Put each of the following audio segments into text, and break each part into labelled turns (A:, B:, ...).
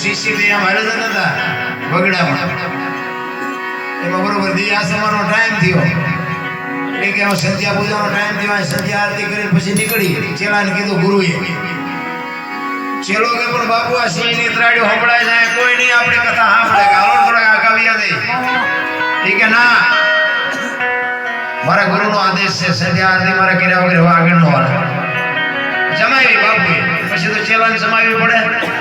A: શિષ્ય બે આમ હાલે જતા હતા બગડામાં એમાં બરોબર દિયાસમાનો ટાઈમ થયો એટલે કે હવે સંધ્યા પૂજાનો ટાઈમ થયો આ સંધ્યા આરતી કરીને પછી નીકળી ચેલાને કીધું ગુરુએ ચેલો કે પણ બાપુ આ સિંહની ત્રાડીઓ સંભળાય જાય કોઈ નહીં આપણી કથા સાંભળે કે હાલો ને થોડાક આ કાવ્યા દે એ કે ના મારા ગુરુનો આદેશ છે સંધ્યા આરતી મારે કર્યા વગર હવે આગળ નો હાલે જમાવી બાપુ પછી તો ચેલાને જમાવી પડે એ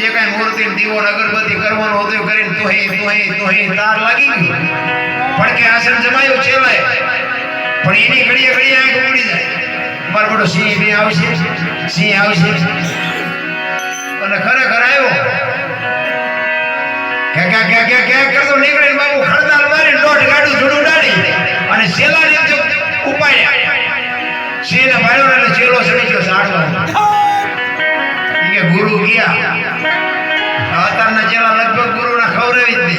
A: જે કઈ મૂર્તિ ને દીવો અગરબત્તી કરવાનો હતો કરીને તોહી તોહી તોહી તાર લાગી ગઈ પણ કે આસન જમાયું ચેલાય પણ એની ઘડીએ ઘડીએ આંખ ઉડી જાય. મારો બધો સિંહ બી આવશે, સિંહ આવશે. અને ખરેખર આવ્યો. કે કે કે કે કે કરતો નીકળે બાબુ ખડતાલ મારી દોઢ ગાડું જોડું ડાળી અને ચેલાને જો ઉપાડ્યા. સિંહને માર્યો એટલે ચેલો ચડી ગયો સાડવાનો ઈ કે ગુરુ ગયા. અત્યારના ચેલા લગભગ ગુરુના ખવડાવી જ દે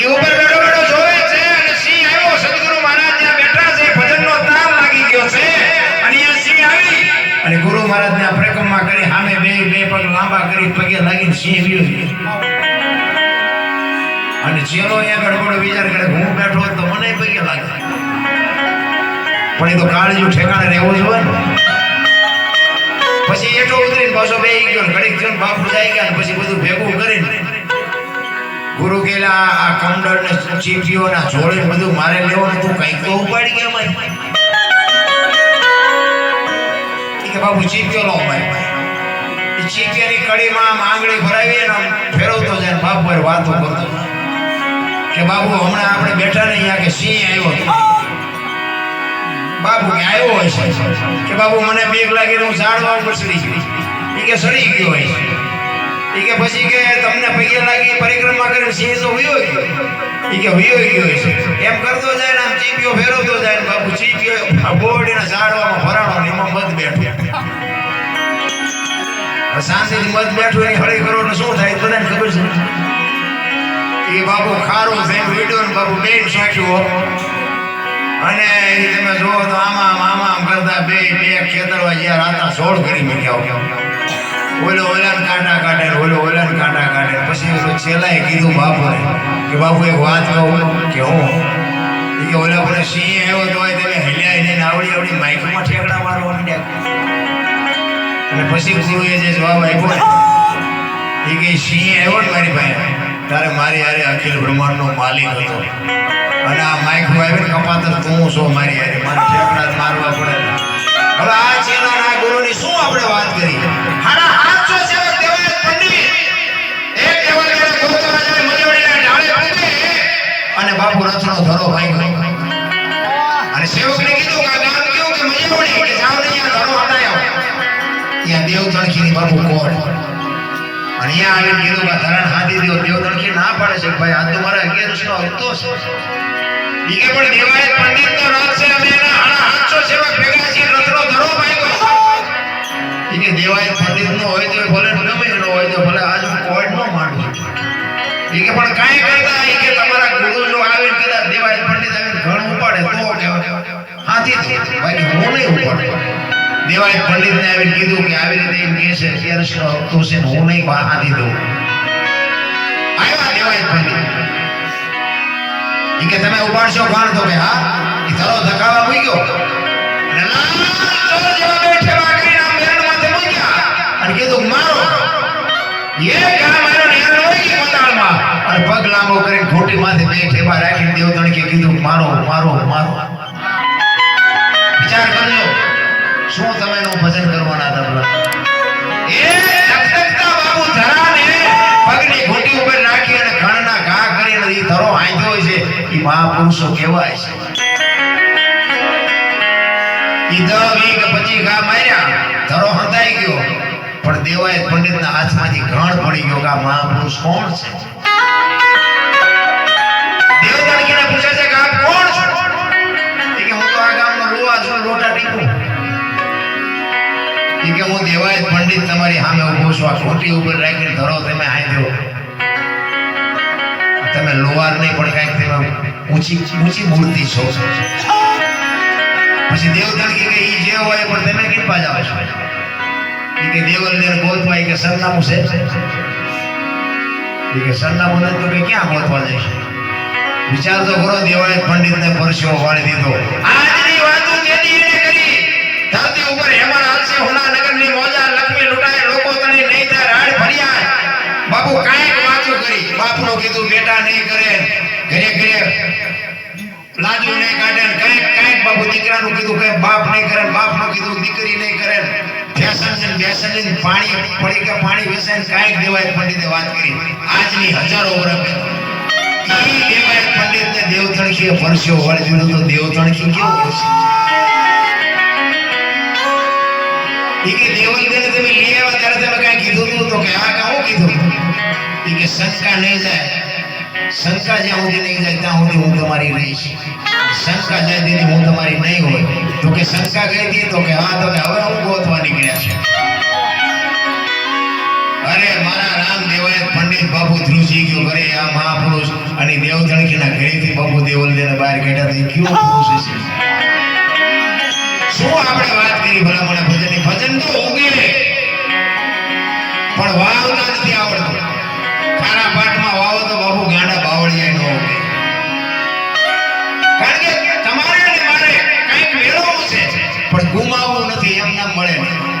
A: એ ઉપર બેઠો અને સિંહ મહારાજ ત્યાં ગુરુ મહારાજને આ પરિક્રમા કરી સામે બે બે પગ લાંબા કરી પગે લાગીને સિંહ ગયો અને ચેલો અહીંયા ગડબડો વિચાર કરે હું બેઠો હોય તો મને પગે લાગે. પણ એ તો કાળજું ઠેકાણે રહેવું જોઈએ પછી એટલો ઉતરીને પાછો બે ગયો ઘડીક ને બાપુ જાય ગયા પછી બધું ભેગું કરીને ગુરુ કેલા આ કમડળ ને ચીપીઓ ના જોડે બધું મારે લેવાનું તું કંઈક તો ઉપાડી ગયા મને કે બાપુ ચીપીઓ લો એ ચીપિયાની કડીમાં આંગળી ભરાવી ને ફેરવતો જાય ને પર વાતો કરતો કે બાપુ હમણાં આપણે બેઠા ને અહીંયા કે સિંહ આવ્યો. બાપુ કે આવ્યો હોય છે. કે બાપુ, મને બેગ લાગી હું ઝાડ વાળ પર ચડી ગઈ એ કે સડી ગયો હોય એ કે પછી કે તમને પગે લાગી પરિક્રમા કરીને સિંહ તો વયો ગયો. એ કે વયો ગયો હોય છે. એમ કરતો જાય ને આમ ચીપિયો ફેરવતો જાય ને બાપુ, ચીપિયો બોર્ડ બોરડીના ઝાડવામાં ફરાણો ને એમાં મધ બેઠો. શાંતિથી મધ બેઠું એની હળી કરો ને શું થાય બધાને ખબર છે? એ બાપુ ખારું થઈને વીડ્યો ને બાપુ બેન સાંખ્યું અને તમે જુઓ તો આમાં, આમ આમાં આમ કરતા બે બે ખેતરવા જ્યાં રાતા સોળ કરી મૂક્યા ઓલો ઓલાને કાંટા કાઢે ઓલો ઓલાને કાંટા કાઢે પછી છેલ્લાએ કીધું બાપુએ કે બાપુ એક વાત કહું કે હું કે ઓલા પણ સિંહ એવો તો હોય તમે હિલ્યા ને આવડી આવડી માઇકમાં ઠેકડા મારો અને પછી ગુરુએ જે જવાબ આપ્યો એ કે સિંહ આવ્યો ને મારી પાસે તારે મારી હારે અખિલ બ્રહ્માંડનો માલિક હતો. અને આ માઇક વાવી ને કપાતર તું છો મારી હારે. મારે ઠેકડા મારવા પડે હવે આ ચેલાના ગુરુની શું આપણે વાત કરી અને બાપુ રથનો ધરો ભાંગ્યો. અને સેવકને કીધું કે ગામ કેવું કે મજવડી કે જાવ ને અહીંયા ધરો હટાયો ત્યાં દેવ તણખીની બાપુ કોણ? અહીંયા આવીને કીધું કે ધરણ હાથી દેવો દેવ તણખી ના પાડે છે ભાઈ, આ તો મારા અગિયારસનો હપ્તો છે. ઈ કે પણ દેવાય પંડિત તો રથ છે અમે એના હાડા હાથસો સેવક ભેગા છીએ રથનો ધરો ઈ કે દેવાય પંડિત નો હોય તો ભલે ને ગમે એનો હોય તો ભલે આજ કોડ નો માંડું ઈ કે પણ કાંઈ કરતા ઈ કે તમારા ગુરુ જો આવે ને કદાચ દેવાય પંડિત આવીને ઘણ ઉપાડે તો હાથી બાકી હું નહીં ઉપાડે. દેવાય પંડિત ને આવીને કીધું કે આવી રીતે એમ કહે છે અગિયારસનો હપ્તો છે હું નહીં બા- હાથી દઉં. આવ્યા દેવાય પંડિત. કે તમે ઉપાડશો ભાણ તો કે હા એ ધરો ધકાવા અને કીધું, મારો. મારો મારો મારો. વિચાર કરજો. શું તમે એનું ભજન કરવાના ઈ ધરો હાંધ્યો છે. એ મહાપુરુષો કહેવાય છે. ઈ દહ વીઘ પચી ઘા માર્યા. ધરો હંધાઈ ગયો. પણ દેવાય પંડિતના હાથમાંથી ઘણ પડી ગયો કે આ કોણ છે? દેવતણકીને પૂછે છે કે કોણ છો? કે હું તો આ ગામનો લુવા છું લોટા ટીપું. કે હું દેવાય પંડિત તમારી સામે ઊભો છું. આ ખોટી ઉપર રાખીને ધરો, તમે હાંધ્યો તમે લોવાર નહીં, પણ કાંઈક તમે ઊંચી ઊંચી મૂર્તિ છો. પછી દેવતણ કે એ જે હોય, પણ તમે કૃપા જાવ છો? કે દેવલને ગોતવા ઈ કે સરનામું છે? કે સરનામું નથી, તો કે ક્યાં ગોતવા જઈશ વિચાર તો કરો, દેવાય પંડિતને પરસ્યો વાળી દીધો. આજની વાતો ધરતી ઉપર હેમર હાલશે હુના નગરની મોજા લક્ષ્મી લૂંટાય, લોકો તણી નહીં થાય, રાડ ફરિયાદ. બાપુ કાંઈક વાંચું કરી. બાપનો કીધું, બેટા નહીં કરે. ઘરે ઘરે લાજુ નહીં કાઢે કાંઈક કાંઈક બાપુ દીકરાનું કીધું કે બાપ નહીં કરે બાપનું કીધું, દીકરી નહીં કરે ને. ફેશન બેસન પાણી, પડી કે પાણી વેસાય ને કાંઈક દેવાય પંડિતે વાત કરી. આજની હજારો વર્ષ દેવાય પંડિતને દેવતણખીએ પરસ્યો વાળી દીધો તો દેવતણખી કેવું હશે ઈ કે દેવલદેને તમે લઈ આવ્યા ત્યારે તમે કાંઈ કીધું હતું તો કે હા, કે હું કીધું? ઈ કે શંકા નહીં જાય. શંકા જ્યાં સુધી નહીં જાય, ત્યાં સુધી હું તમારી રહીશ. શંકા જાય તેથી હું તમારી નહીં હોય, તો કે શંકા ગઈ હતી તો કે હા, તો કે હવે હું ગોતવા નીકળ્યા છે. અરે, મારા રામ દેવાય પંડિત બાપુ ધ્રુજી ગયો ઘરે આ મહાપુરુષ અને દેવધણકીના ઘરેથી બાપુ દેવલદેને બહાર કાઢ્યા તો એ કેવો પુરુષ છે શું આપણે વાત કરી ભલા મને ભજન તો ઉગે પણ વાવતા નથી આવડતું. ખારા પાટમાં વાવો તો બાપુ ગાંડા બાવળિયા નો ઉગે. કારણ કે તમારે અને મારે કંઈક મેળવવું છે, પણ ગુમાવવું નથી, એમ નામ મળે. નહીં